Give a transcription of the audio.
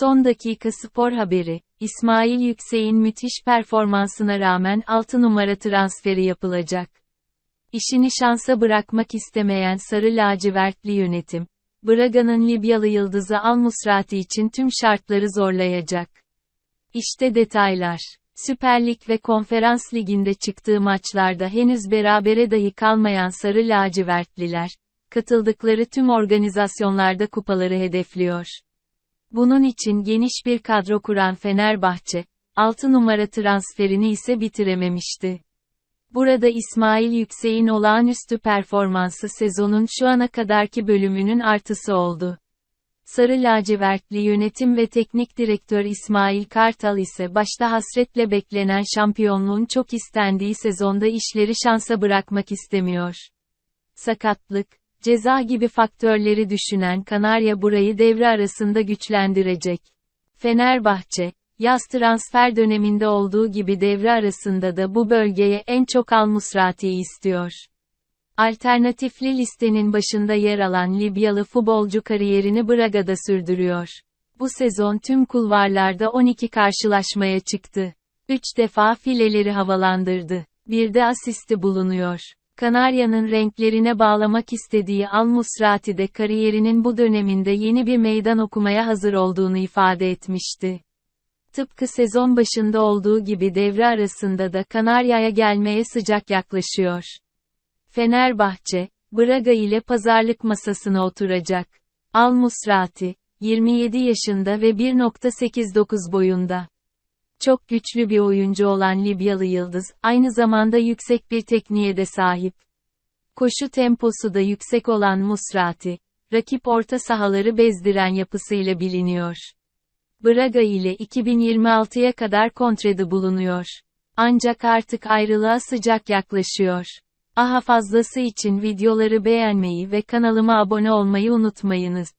Son dakika spor haberi, İsmail Yüksek'in müthiş performansına rağmen 6 numara transferi yapılacak. İşini şansa bırakmak istemeyen Sarı Lacivertli yönetim, Braga'nın Libyalı yıldızı Al Musrati için tüm şartları zorlayacak. İşte detaylar. Süper Lig ve Konferans Ligi'nde çıktığı maçlarda henüz berabere dahi kalmayan Sarı Lacivertliler, katıldıkları tüm organizasyonlarda kupaları hedefliyor. Bunun için geniş bir kadro kuran Fenerbahçe, 6 numara transferini ise bitirememişti. Burada İsmail Yüksek'in olağanüstü performansı sezonun şu ana kadarki bölümünün artısı oldu. Sarı lacivertli yönetim ve teknik direktör İsmail Kartal ise başta hasretle beklenen şampiyonluğun çok istendiği sezonda işleri şansa bırakmak istemiyor. Sakatlık, ceza gibi faktörleri düşünen Kanarya burayı devre arasında güçlendirecek. Fenerbahçe, yaz transfer döneminde olduğu gibi devre arasında da bu bölgeye en çok Al Musrati'yi istiyor. Alternatifli listenin başında yer alan Libyalı futbolcu kariyerini Braga'da sürdürüyor. Bu sezon tüm kulvarlarda 12 karşılaşmaya çıktı. 3 defa fileleri havalandırdı. Bir de asisti bulunuyor. Kanarya'nın renklerine bağlamak istediği Al Musrati de kariyerinin bu döneminde yeni bir meydan okumaya hazır olduğunu ifade etmişti. Tıpkı sezon başında olduğu gibi devre arasında da Kanarya'ya gelmeye sıcak yaklaşıyor. Fenerbahçe, Braga ile pazarlık masasına oturacak. Al Musrati, 27 yaşında ve 1.89 boyunda. Çok güçlü bir oyuncu olan Libyalı Yıldız, aynı zamanda yüksek bir tekniğe de sahip. Koşu temposu da yüksek olan Musrati, rakip orta sahaları bezdiren yapısıyla biliniyor. Braga ile 2026'ya kadar kontrede bulunuyor. Ancak artık ayrılığa sıcak yaklaşıyor. Aha fazlası için videoları beğenmeyi ve kanalıma abone olmayı unutmayınız.